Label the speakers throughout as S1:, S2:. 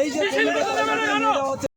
S1: এই যে কর্মীরা হচ্ছে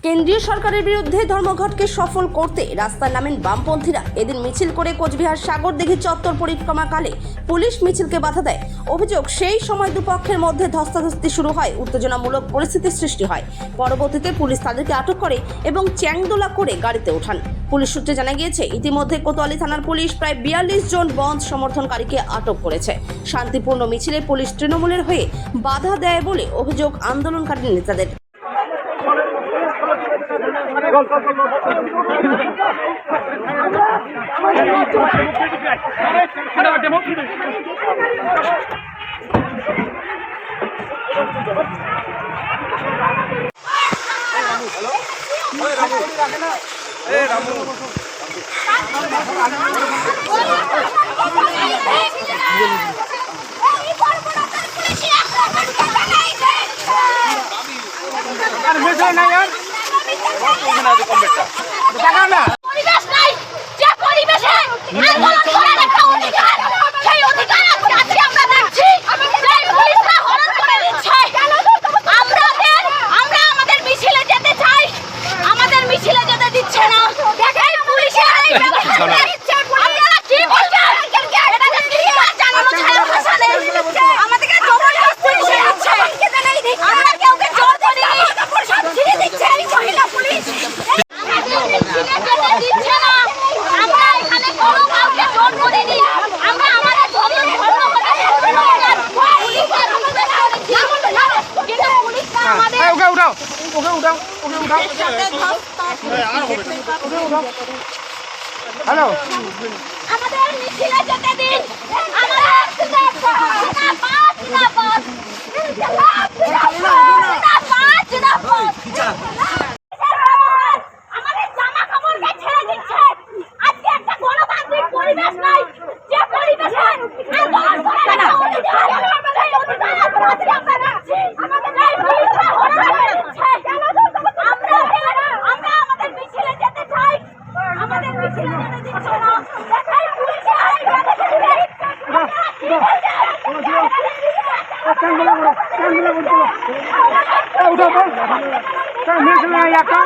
S2: কেন্দ্রীয় সরকারের বিরুদ্ধে ধর্মঘটকে সফল করতে রাস্তায় নামেন বামপন্থীরা। এদিন মিছিল করে কোচবিহার সাগরদিঘি চত্বর পরিক্রমাকালে পুলিশ মিছিলকে বাধা দেয়। অভিযোগ, সেই সময় দুপক্ষের মধ্যে ধস্তাধস্তি শুরু হয়, উত্তেজনামূলক পরিস্থিতির সৃষ্টি হয়। পরবর্তীতে পুলিশ তাদেরকে আটক করে এবং চ্যাংদোলা করে গাড়িতে ওঠান। পুলিশ সূত্রে জানা গিয়েছে, ইতিমধ্যে কোতোয়ালি থানার পুলিশ প্রায় বিয়াল্লিশ জন বন্ধ সমর্থনকারীকে আটক করেছে। শান্তিপূর্ণ মিছিলে পুলিশ তৃণমূলের হয়ে বাধা দেয় বলে অভিযোগ আন্দোলনকারী নেতাদের।
S3: এ রামু আর মেশায় না পরিবেশ
S4: ওকে উঠাও ওকে উঠাও ওকে উঠাও হ্যালো
S3: আমাদের মিছিলে যেতে দিন আমাদের জিন্দাবাদ জিন্দাবাদ জিন্দাবাদ জিন্দাবাদ আমাদের
S4: একটা